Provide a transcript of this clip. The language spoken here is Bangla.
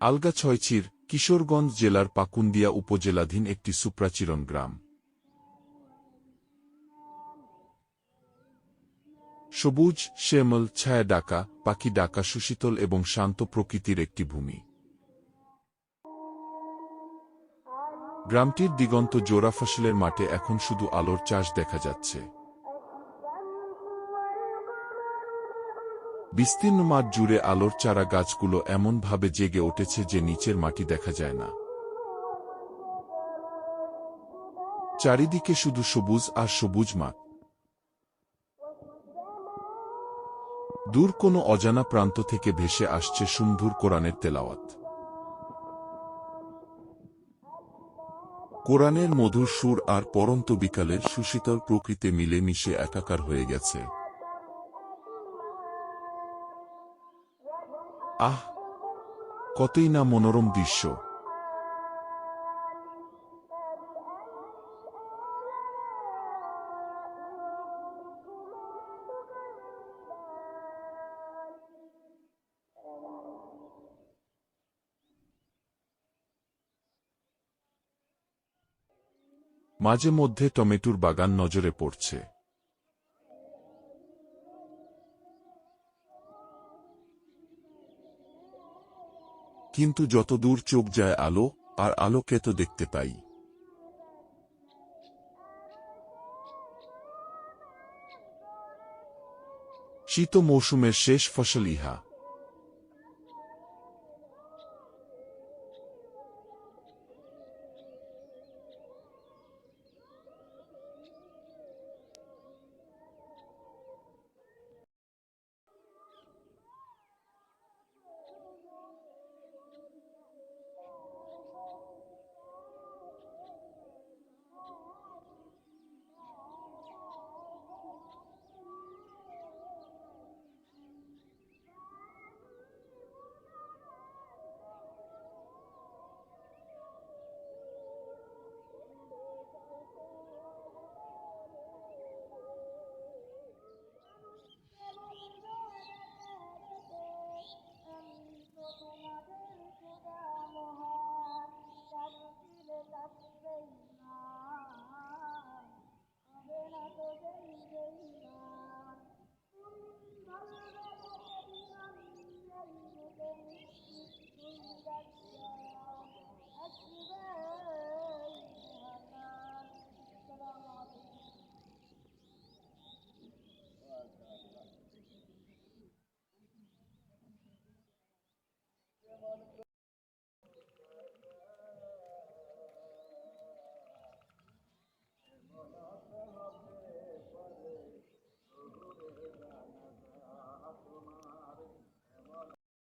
আলগা ছয়চির, কিশোরগঞ্জ জেলার পাকুন্দিয়া উপজেলাধীন একটি সুপ্রাচীরণ গ্রাম। সবুজ, শ্যামল, ছায়া ডাকা, পাখি ডাকা, সুশীতল এবং শান্ত প্রকৃতির একটি ভূমি। গ্রামটির দিগন্ত জোড়া ফসলের মাঠে এখন শুধু আলোর চাষ দেখা যাচ্ছে। বিস্তীর্ণ মাঠ জুড়ে আলোর চারা গাছগুলো এমনভাবে জেগে উঠেছে যে নিচের মাটি দেখা যায় না। চারিদিকে শুধু সবুজ আর সবুজ মাঠ। দূর কোনো অজানা প্রান্ত থেকে ভেসে আসছে সুমধুর কোরআনের তেলাওয়াত। কোরআনের মধুর সুর আর পরন্ত বিকালের সুশীতল প্রকৃতি মিলে মিশে একাকার হয়ে গেছে। আহ কতই না মনোরম দৃশ্য। মাঝে মধ্যে টমেটোর বাগান নজরে পড়ছে। কিন্তু যত দূর চোখ যায় আলো, আর আলোকে তো দেখতে পাই। শীত মৌসুমের শেষ ফসল ইহা।